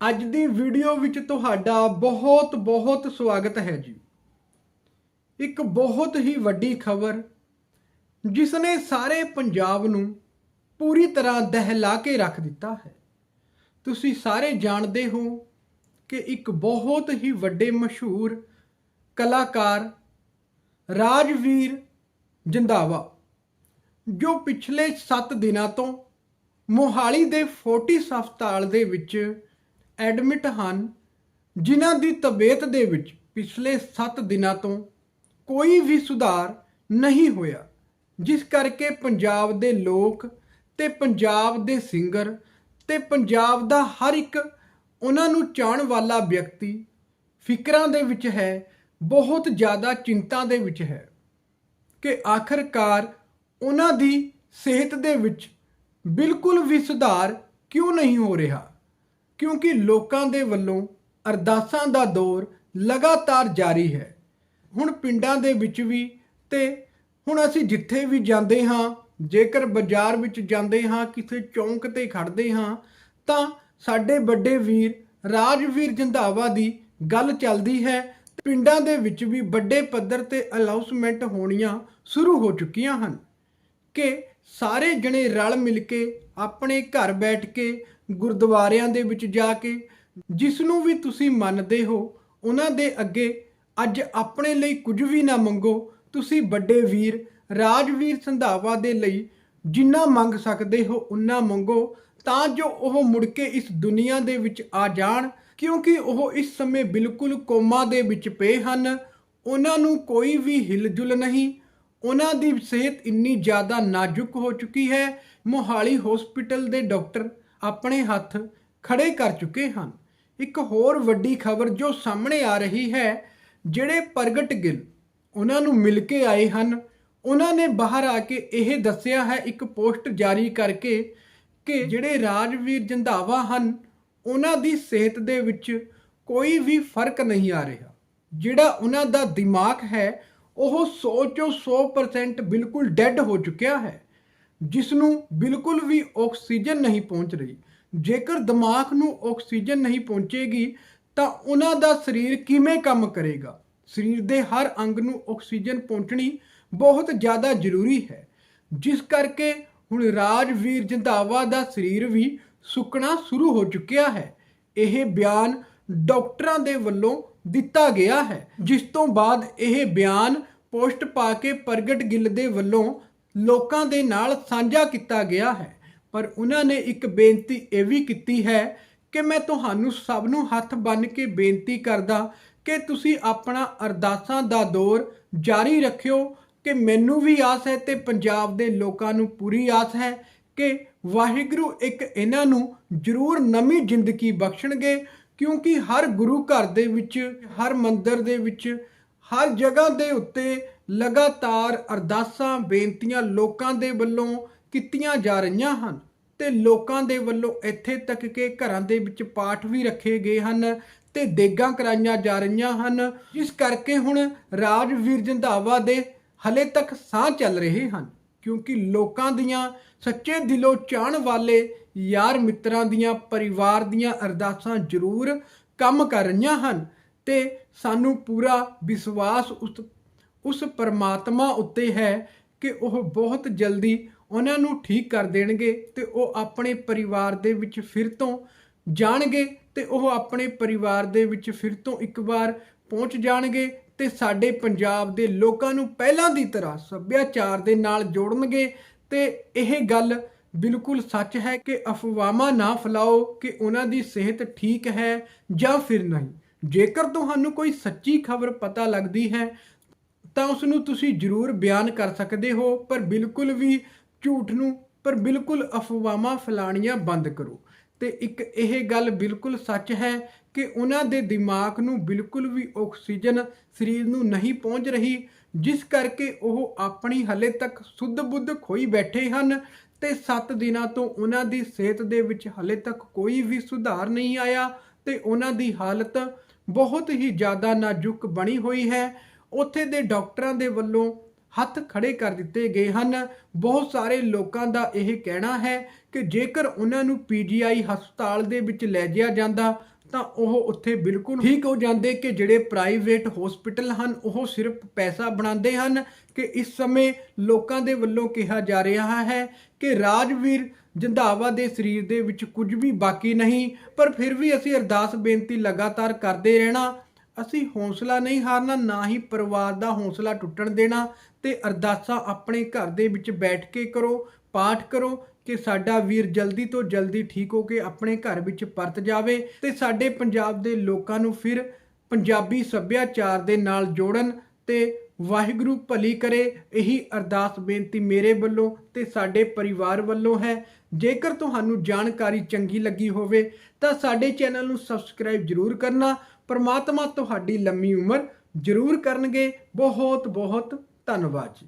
ਅੱਜ ਦੀ ਵੀਡੀਓ ਵਿੱਚ ਤੁਹਾਡਾ ਬਹੁਤ ਬਹੁਤ ਸਵਾਗਤ ਹੈ ਜੀ। ਇੱਕ ਬਹੁਤ ਹੀ ਵੱਡੀ ਖਬਰ ਜਿਸ ਨੇ ਸਾਰੇ ਪੰਜਾਬ ਨੂੰ ਪੂਰੀ ਤਰ੍ਹਾਂ ਦਹਿਲਾ ਕੇ ਰੱਖ ਦਿੱਤਾ ਹੈ। ਤੁਸੀਂ ਸਾਰੇ ਜਾਣਦੇ ਹੋ ਕਿ ਇੱਕ ਬਹੁਤ ਹੀ ਵੱਡੇ ਮਸ਼ਹੂਰ ਕਲਾਕਾਰ ਰਾਜਵੀਰ ਜਿੰਦਾਵਾ, ਜੋ ਪਿਛਲੇ 7 ਦਿਨਾਂ ਤੋਂ ਮੋਹਾਲੀ ਦੇ ਫੋਰਟਿਸ ਹਸਪਤਾਲ ਦੇ ਵਿੱਚ ਐਡਮਿਟ ਹਨ, ਜਿਨ੍ਹਾਂ ਦੀ ਤਬੀਅਤ ਦੇ ਵਿੱਚ ਪਿਛਲੇ 7 ਦਿਨਾਂ ਤੋਂ ਕੋਈ ਵੀ ਸੁਧਾਰ ਨਹੀਂ ਹੋਇਆ, ਜਿਸ ਕਰਕੇ ਪੰਜਾਬ ਦੇ ਲੋਕ ਤੇ ਪੰਜਾਬ ਦੇ ਸਿੰਗਰ ਤੇ ਪੰਜਾਬ ਦਾ ਹਰ ਇੱਕ ਉਹਨਾਂ ਨੂੰ ਚਾਹਣ ਵਾਲਾ ਵਿਅਕਤੀ ਫਿਕਰਾਂ ਦੇ ਵਿੱਚ ਹੈ, ਬਹੁਤ ਜ਼ਿਆਦਾ ਚਿੰਤਾ ਦੇ ਵਿੱਚ ਹੈ ਕਿ ਆਖਰਕਾਰ ਉਹਨਾਂ ਦੀ ਸਿਹਤ ਦੇ ਵਿੱਚ ਬਿਲਕੁਲ ਵੀ ਸੁਧਾਰ ਕਿਉਂ ਨਹੀਂ ਹੋ ਰਿਹਾ। ਕਿਉਂਕਿ ਲੋਕਾਂ ਦੇ ਵੱਲੋਂ ਅਰਦਾਸਾਂ ਦਾ ਦੌਰ ਲਗਾਤਾਰ ਜਾਰੀ ਹੈ। ਹੁਣ ਪਿੰਡਾਂ ਦੇ ਵਿੱਚ ਵੀ ਤੇ ਹੁਣ ਅਸੀਂ ਜਿੱਥੇ ਵੀ ਜਾਂਦੇ ਹਾਂ, ਜੇਕਰ ਬਾਜ਼ਾਰ ਵਿੱਚ ਜਾਂਦੇ ਹਾਂ, ਕਿਸੇ ਚੌਂਕ ਤੇ ਖੜਦੇ ਹਾਂ, ਤਾਂ ਸਾਡੇ ਵੱਡੇ ਵੀਰ ਰਾਜਵੀਰ ਜੰਧਾਵਾ ਦੀ ਗੱਲ ਚੱਲਦੀ ਹੈ। ਪਿੰਡਾਂ ਦੇ ਵਿੱਚ ਵੀ ਵੱਡੇ ਪੱਧਰ ਤੇ ਅਨਾਉਂਸਮੈਂਟ ਹੋਣੀਆਂ ਸ਼ੁਰੂ ਹੋ ਚੁੱਕੀਆਂ ਹਨ ਕਿ ਸਾਰੇ ਜਣੇ ਰਲ ਮਿਲ ਕੇ ਆਪਣੇ ਘਰ ਬੈਠ ਕੇ ਗੁਰਦੁਆਰਿਆਂ ਦੇ ਵਿੱਚ ਜਾ ਕੇ ਜਿਸ ਨੂੰ ਵੀ ਤੁਸੀਂ ਮੰਨਦੇ ਹੋ, ਉਹਨਾਂ ਦੇ ਅੱਗੇ ਅੱਜ ਆਪਣੇ ਲਈ ਕੁਝ ਵੀ ਨਾ ਮੰਗੋ, ਤੁਸੀਂ ਵੱਡੇ ਵੀਰ, ਰਾਜਵੀਰ ਸੰਧਾਵਾ ਦੇ ਲਈ ਜਿੰਨਾ ਮੰਗ ਸਕਦੇ ਹੋ ਉਨਾ ਮੰਗੋ, ਤਾਂ ਜੋ ਉਹ ਮੁੜ ਕੇ ਇਸ ਦੁਨੀਆ ਦੇ ਵਿੱਚ ਆ ਜਾਣ, ਕਿਉਂਕਿ ਉਹ ਇਸ ਸਮੇਂ ਬਿਲਕੁਲ ਕੋਮਾ ਦੇ ਵਿੱਚ ਪਏ ਹਨ, ਉਹਨਾਂ ਨੂੰ ਕੋਈ ਵੀ ਹਿਲਜੁਲ ਨਹੀਂ। ਉਹਨਾਂ ਦੀ ਸਿਹਤ ਇੰਨੀ ਜ਼ਿਆਦਾ ਨਾਜ਼ੁਕ ਹੋ ਚੁੱਕੀ ਹੈ, ਮੋਹਾਲੀ ਹਸਪੀਟਲ ਦੇ ਡਾਕਟਰ ਆਪਣੇ ਹੱਥ ਖੜੇ ਕਰ ਚੁੱਕੇ ਹਨ। ਇੱਕ ਹੋਰ ਵੱਡੀ ਖਬਰ ਜੋ ਸਾਹਮਣੇ ਆ ਰਹੀ ਹੈ, ਜਿਹੜੇ ਪ੍ਰਗਟ ਗਿੱਲ ਉਹਨਾਂ ਨੂੰ ਮਿਲ ਕੇ ਆਏ ਹਨ, ਉਹਨਾਂ ਨੇ ਬਾਹਰ ਆ ਕੇ ਇਹ ਦੱਸਿਆ ਹੈ, ਇੱਕ ਪੋਸਟ ਜਾਰੀ ਕਰਕੇ ਕਿ ਜਿਹੜੇ ਰਾਜਵੀਰ ਜੰਧਾਵਾ ਹਨ, ਉਹਨਾਂ ਦੀ ਸਿਹਤ ਦੇ ਵਿੱਚ ਕੋਈ ਵੀ ਫ਼ਰਕ ਨਹੀਂ ਆ ਰਿਹਾ। ਜਿਹੜਾ ਉਹਨਾਂ ਦਾ ਦਿਮਾਗ ਹੈ ਉਹ 100 ਚੋਂ 100% ਬਿਲਕੁਲ ਡੈੱਡ ਹੋ ਚੁੱਕਿਆ ਹੈ ਜਿਸ ਨੂੰ ਬਿਲਕੁਲ ਵੀ ਆਕਸੀਜਨ ਨਹੀਂ ਪਹੁੰਚ ਰਹੀ। ਜੇਕਰ ਦਿਮਾਗ ਨੂੰ ਆਕਸੀਜਨ ਨਹੀਂ ਪਹੁੰਚੇਗੀ, ਤਾਂ ਉਹਨਾਂ ਦਾ ਸਰੀਰ ਕਿਵੇਂ ਕੰਮ ਕਰੇਗਾ? ਸਰੀਰ ਦੇ ਹਰ ਅੰਗ ਨੂੰ ਆਕਸੀਜਨ ਪਹੁੰਚਣੀ ਬਹੁਤ ਜ਼ਿਆਦਾ ਜ਼ਰੂਰੀ ਹੈ, ਜਿਸ ਕਰਕੇ ਹੁਣ ਰਾਜਵੀਰ ਜੰਧਾਵਾ ਦਾ ਸਰੀਰ ਵੀ ਸੁੱਕਣਾ ਸ਼ੁਰੂ ਹੋ ਚੁੱਕਿਆ ਹੈ। ਇਹ ਬਿਆਨ ਡਾਕਟਰਾਂ ਦੇ ਵੱਲੋਂ ਦਿੱਤਾ ਗਿਆ ਹੈ। ਜਿਸ ਤੋਂ ਬਾਅਦ ਇਹ ਬਿਆਨ ਪੋਸਟ ਪਾ ਕੇ ਪ੍ਰਗਟ ਗਿੱਲ ਦੇ ਵੱਲੋਂ ਲੋਕਾਂ ਦੇ ਨਾਲ ਸਾਂਝਾ ਕੀਤਾ ਗਿਆ ਹੈ। ਪਰ ਉਹਨਾਂ ਨੇ ਇੱਕ ਬੇਨਤੀ ਇਹ ਵੀ ਕੀਤੀ ਹੈ ਕਿ ਮੈਂ ਤੁਹਾਨੂੰ ਸਭ ਨੂੰ ਹੱਥ ਬੰਨ੍ਹ ਕੇ ਬੇਨਤੀ ਕਰਦਾ ਕਿ ਤੁਸੀਂ ਆਪਣਾ ਅਰਦਾਸਾਂ ਦਾ ਦੌਰ ਜਾਰੀ ਰੱਖਿਓ, ਕਿ ਮੈਨੂੰ ਵੀ ਆਸ ਹੈ ਤੇ ਪੰਜਾਬ ਦੇ ਲੋਕਾਂ ਨੂੰ ਪੂਰੀ ਆਸ ਹੈ ਕਿ ਵਾਹਿਗੁਰੂ ਇੱਕ ਇਹਨਾਂ ਨੂੰ ਜ਼ਰੂਰ ਨਵੀਂ ਜ਼ਿੰਦਗੀ ਬਖਸ਼ਣਗੇ ਕਿਉਂਕਿ ਹਰ ਗੁਰੂ ਘਰ ਦੇ ਵਿੱਚ, ਹਰ ਮੰਦਿਰ ਦੇ ਵਿੱਚ, ਹਰ ਜਗ੍ਹਾ ਦੇ ਉੱਤੇ ਲਗਾਤਾਰ ਅਰਦਾਸਾਂ, ਬੇਨਤੀਆਂ ਲੋਕਾਂ ਦੇ ਵੱਲੋਂ ਕੀਤੀਆਂ ਜਾ ਰਹੀਆਂ ਹਨ ਤੇ ਲੋਕਾਂ ਦੇ ਵੱਲੋਂ ਇੱਥੇ ਤੱਕ ਕਿ ਘਰਾਂ ਦੇ ਵਿੱਚ ਪਾਠ ਵੀ ਰੱਖੇ ਗਏ ਹਨ ਤੇ ਦੇਗਾਂ ਕਰਾਈਆਂ ਜਾ ਰਹੀਆਂ ਹਨ, ਜਿਸ ਕਰਕੇ ਹੁਣ ਰਾਜਵੀਰ ਜੰਧਾਵਾ ਦੇ ਹਲੇ ਤੱਕ ਸਾਹ ਚੱਲ ਰਹੇ ਹਨ। ਕਿਉਂਕਿ ਲੋਕਾਂ ਦੀਆਂ ਸੱਚੇ ਦਿਲੋਂ ਚਾਹਣ ਵਾਲੇ ਯਾਰ ਮਿੱਤਰਾਂ ਦੀਆਂ ਪਰਿਵਾਰ ਦੀਆਂ ਅਰਦਾਸਾਂ ਜ਼ਰੂਰ ਕੰਮ ਕਰ ਰਹੀਆਂ ਹਨ ਤੇ ਸਾਨੂੰ ਪੂਰਾ ਵਿਸ਼ਵਾਸ ਉਸ ਉਸ ਪਰਮਾਤਮਾ ਉੱਤੇ ਹੈ ਕਿ ਉਹ ਬਹੁਤ ਜਲਦੀ ਉਹਨਾਂ ਨੂੰ ਠੀਕ ਕਰ ਦੇਣਗੇ ਤੇ ਉਹ ਆਪਣੇ ਪਰਿਵਾਰ ਦੇ ਵਿੱਚ ਫਿਰ ਤੋਂ ਜਾਣਗੇ ਤੇ ਉਹ ਆਪਣੇ ਪਰਿਵਾਰ ਦੇ ਵਿੱਚ ਫਿਰ ਤੋਂ ਇੱਕ ਵਾਰ ਪਹੁੰਚ ਜਾਣਗੇ ਤੇ ਸਾਡੇ ਪੰਜਾਬ ਦੇ ਲੋਕਾਂ ਨੂੰ ਪਹਿਲਾਂ ਦੀ ਤਰ੍ਹਾਂ ਸੱਭਿਆਚਾਰ ਦੇ ਨਾਲ ਜੋੜਨਗੇ ਤੇ ਇਹ ਗੱਲ ਬਿਲਕੁਲ ਸੱਚ ਹੈ ਕਿ ਅਫਵਾਹਾਂ ਨਾ ਫੈਲਾਓ ਕਿ ਉਹਨਾਂ ਦੀ ਸਿਹਤ ਠੀਕ ਹੈ ਜਾਂ ਫਿਰ ਨਹੀਂ। ਜੇਕਰ ਤੁਹਾਨੂੰ ਕੋਈ ਸੱਚੀ ਖਬਰ ਪਤਾ ਲੱਗਦੀ ਹੈ, ਤਾਂ ਉਸ ਨੂੰ ਤੁਸੀਂ ਜ਼ਰੂਰ ਬਿਆਨ ਕਰ ਸਕਦੇ ਹੋ, ਪਰ ਬਿਲਕੁਲ ਵੀ ਝੂਠ ਨੂੰ, ਪਰ ਬਿਲਕੁਲ ਅਫਵਾਹਾਂ ਫੈਲਾਣੀਆਂ ਬੰਦ ਕਰੋ। ਤੇ ਇੱਕ ਇਹ ਗੱਲ ਬਿਲਕੁਲ ਸੱਚ ਹੈ ਕਿ ਉਹਨਾਂ ਦੇ ਦਿਮਾਗ ਨੂੰ ਬਿਲਕੁਲ ਵੀ ਆਕਸੀਜਨ ਸਰੀਰ ਨੂੰ ਨਹੀਂ ਪਹੁੰਚ ਰਹੀ, ਜਿਸ ਕਰਕੇ ਉਹ ਆਪਣੀ ਹਲੇ ਤੱਕ ਸੁੱਧ ਬੁੱਧ ਖੋਈ ਬੈਠੇ ਹਨ ਤੇ 7 ਦਿਨਾਂ ਤੋਂ ਉਹਨਾਂ ਦੀ ਸਿਹਤ ਦੇ ਵਿੱਚ ਹਲੇ ਤੱਕ ਕੋਈ ਵੀ ਸੁਧਾਰ ਨਹੀਂ ਆਇਆ ਤੇ ਉਹਨਾਂ ਦੀ ਹਾਲਤ ਬਹੁਤ ਹੀ ਜ਼ਿਆਦਾ ਨਾਜ਼ੁਕ ਬਣੀ ਹੋਈ ਹੈ। ਉੱਥੇ ਦੇ ਡਾਕਟਰਾਂ ਦੇ ਵੱਲੋਂ ਹੱਥ ਖੜੇ ਕਰ ਦਿੱਤੇ ਗਏ ਹਨ। ਬਹੁਤ ਸਾਰੇ ਲੋਕਾਂ ਦਾ ਇਹ ਕਹਿਣਾ ਹੈ ਕਿ ਜੇਕਰ ਉਹਨਾਂ ਨੂੰ ਪੀਜੀਆਈ ਹਸਪਤਾਲ ਦੇ ਵਿੱਚ ਲੈ ਜਾਇਆ ਜਾਂਦਾ, ਤਾਂ ਉਹ ਉੱਥੇ ਬਿਲਕੁਲ ਠੀਕ ਹੋ ਜਾਂਦੇ ਕਿ ਜਿਹੜੇ ਪ੍ਰਾਈਵੇਟ ਹਸਪੀਟਲ ਹਨ, ਉਹ ਸਿਰਫ ਪੈਸਾ ਬਣਾਉਂਦੇ ਹਨ ਕਿ ਇਸ ਸਮੇਂ ਲੋਕਾਂ ਦੇ ਵੱਲੋਂ ਕਿਹਾ ਜਾ ਰਿਹਾ ਹੈ ਕਿ ਰਾਜਵੀਰ ਜੰਧਾਵਾ ਦੇ ਸਰੀਰ ਦੇ ਵਿੱਚ ਕੁਝ ਵੀ ਬਾਕੀ ਨਹੀਂ, ਪਰ ਫਿਰ ਵੀ ਅਸੀਂ ਅਰਦਾਸ ਬੇਨਤੀ ਲਗਾਤਾਰ ਕਰਦੇ ਰਹਿਣਾ ਅਸੀਂ ਹੌਸਲਾ ਨਹੀਂ ਹਾਰਨਾ, ਨਾ ਹੀ ਪਰਿਵਾਰ ਦਾ ਹੌਸਲਾ ਟੁੱਟਣ ਦੇਣਾ ਤੇ ਅਰਦਾਸਾਂ ਆਪਣੇ ਘਰ ਦੇ ਵਿੱਚ ਬੈਠ ਕੇ ਕਰੋ, ਪਾਠ ਕਰੋ ਕਿ ਸਾਡਾ ਵੀਰ ਜਲਦੀ ਤੋਂ ਜਲਦੀ ਠੀਕ ਹੋ ਕੇ ਆਪਣੇ ਘਰ ਵਿੱਚ ਪਰਤ ਜਾਵੇ ਤੇ ਸਾਡੇ ਪੰਜਾਬ ਦੇ ਲੋਕਾਂ ਨੂੰ ਫਿਰ ਪੰਜਾਬੀ ਸੱਭਿਆਚਾਰ ਦੇ ਨਾਲ ਜੋੜਨ ਤੇ ਵਾਹਿਗੁਰੂ ਭਲੀ ਕਰੇ, ਇਹੀ ਅਰਦਾਸ ਬੇਨਤੀ ਮੇਰੇ ਵੱਲੋਂ ਤੇ ਸਾਡੇ ਪਰਿਵਾਰ ਵੱਲੋਂ ਹੈ। ਜੇਕਰ ਤੁਹਾਨੂੰ ਜਾਣਕਾਰੀ ਚੰਗੀ ਲੱਗੀ ਹੋਵੇ ਤਾਂ ਸਾਡੇ ਚੈਨਲ ਨੂੰ ਸਬਸਕ੍ਰਾਈਬ ਜਰੂਰ ਕਰਨਾ ਪਰਮਾਤਮਾ ਤੁਹਾਡੀ ਲੰਮੀ ਉਮਰ ਜਰੂਰ ਕਰਨਗੇ। ਬਹੁਤ ਬਹੁਤ ਧੰਨਵਾਦ ਜੀ।